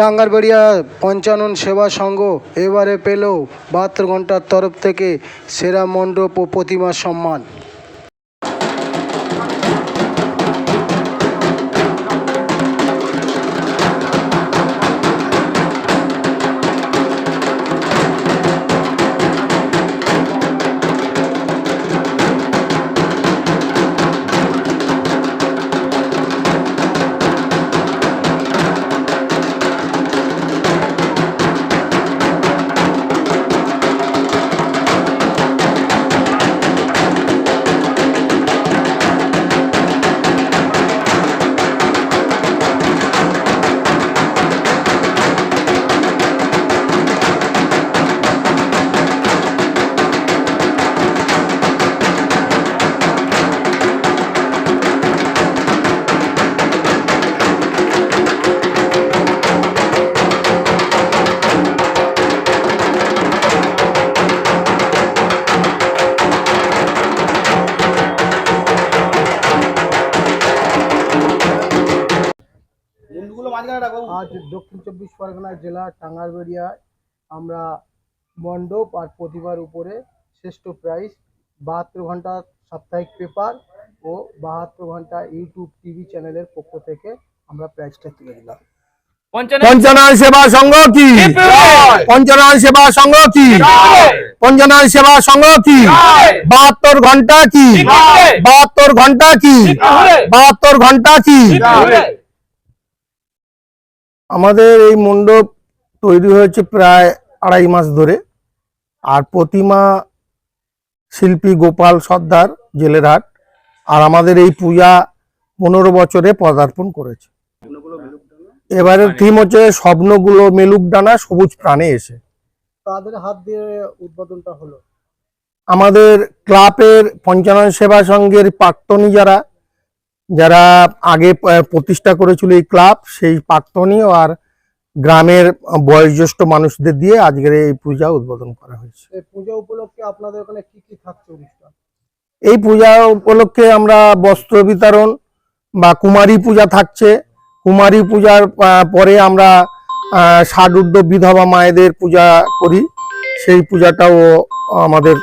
টাঙ্গারবাড়িয়া পঞ্চানন সেবা সংঘ এবারে পেল বাহাত্তর ঘণ্টার তরফ থেকে সেরা মণ্ডপ ও প্রতিমা সম্মান। আজ দক্ষিণ চব্বিশ পরগনা জেলা টাঙ্গারবেড়িয়ায় আমরা মণ্ডপ আর প্রতিমার উপরে শ্রেষ্ঠ প্রাইজ বাহাত্তর ঘণ্টা সাপ্তাহিক পেপার ও বাহাত্তর ঘণ্টা ইউটিউব টিভি চ্যানেলের পক্ষ থেকে আমরা প্রাইজটা তুলে দিলাম। পঞ্চনায় সেবা সংঘ কি? সেবা সংঘ কি? সেবা সংঘ কি? বাহাত্তর ঘণ্টা কি? বাহাত্তর ঘণ্টা কি? বাহাত্তর ঘণ্টা কি? আমাদের এই মণ্ডপ তৈরি হয়েছে প্রায় আড়াই মাস ধরে। আর প্রতিমা শিল্পী গোপাল সর্দার জেলেরহাট আর আমাদের এই পূজা পনেরো বছরে পদার্পণ করেছে। এবারের থিম হচ্ছে স্বপ্নগুলো মেলুক ডানা সবুজ প্রাণে এসে। তাদের হাত দিয়ে উদ্বোধনটা হলো। আমাদের ক্লাবের পঞ্চানন সেবা সংঘের প্রাক্তনী যারা যারা আগে প্রতিষ্ঠা করেছিল এই ক্লাব সেই প্রাক্তনী আর গ্রামের বয়োজ্যেষ্ঠ মানুষদের দিয়ে আজকের এই পূজা উদ্বোধন করা হয়েছে। এই পূজা উপলক্ষে আপনাদের ওখানে কি কি থাকছে অনুষ্ঠান? এই পূজা উপলক্ষে আমরা বস্ত্র বিতরণ বা কুমারী পূজা থাকছে। কুমারী পূজার পরে আমরা ঊর্ধ্ব বিধবা মায়েদের পূজা করি। সেই পূজাটাও আমাদের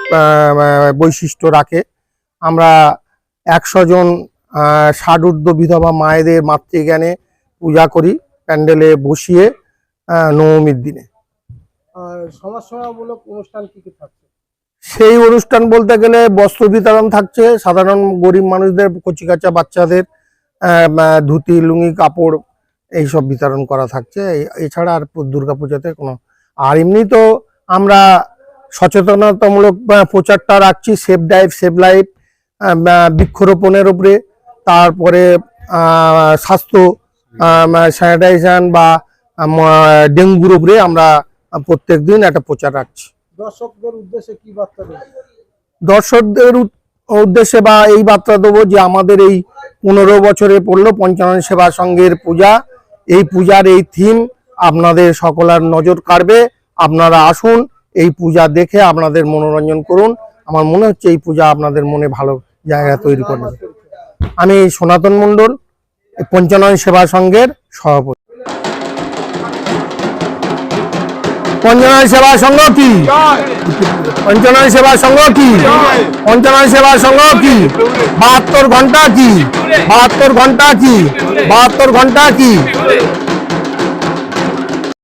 বৈশিষ্ট্য রাখে। আমরা একশো জন আহ, ষাট ঊর্ধ্ব বিধবা মায়েদের মাতৃজ্ঞানে পূজা করি প্যান্ডেলে বসিয়ে নবমীর দিনে। সমাজসেবামূলক অনুষ্ঠান কি কি থাকছে? সেই অনুষ্ঠান বলতে গেলে বস্ত্র বিতরণ থাকছে সাধারণ গরিব মানুষদের কচিকাচা বাচ্চাদের ধুতি লুঙ্গি কাপড় এইসব বিতরণ করা থাকছে। এছাড়া আর দুর্গাপূজাতে কোনো। আর এমনি তো আমরা সচেতনতামূলক প্রচারটা রাখছি সেফ ডাইভ সেভ লাইফ বৃক্ষরোপণের উপরে। তারপরে স্বাস্থ্য স্যানিটাইজেশন বা ডেঙ্গুর উপরে আমরা প্রত্যেক দিন একটা প্রচার রাখছি। দর্শকদের উদ্দেশ্যে কি বার্তা দর্শকদের উদ্দেশ্যে বা এই বার্তা দেবো যে আমাদের এই পনেরো বছরে পড়ল পঞ্চানন সেবা সংঘের পূজা। এই পূজার এই থিম আপনাদের সকলের নজর কাড়বে। আপনারা আসুন এই পূজা দেখে আপনাদের মনোরঞ্জন করুন। আমার মনে হচ্ছে এই পূজা আপনাদের মনে ভালো জায়গা তৈরি করবে। আমি সনাতন মণ্ডল পঞ্চনয় সেবা সংঘের সভাপতি। পঞ্চানন সেবা সংঘ কি? পঞ্চানন সেবা সংঘ কি? পঞ্চানন সেবা সংঘ কি? বাহাত্তর ঘণ্টা কি? বাহাত্তর ঘণ্টা কি? বাহাত্তর ঘণ্টা কি?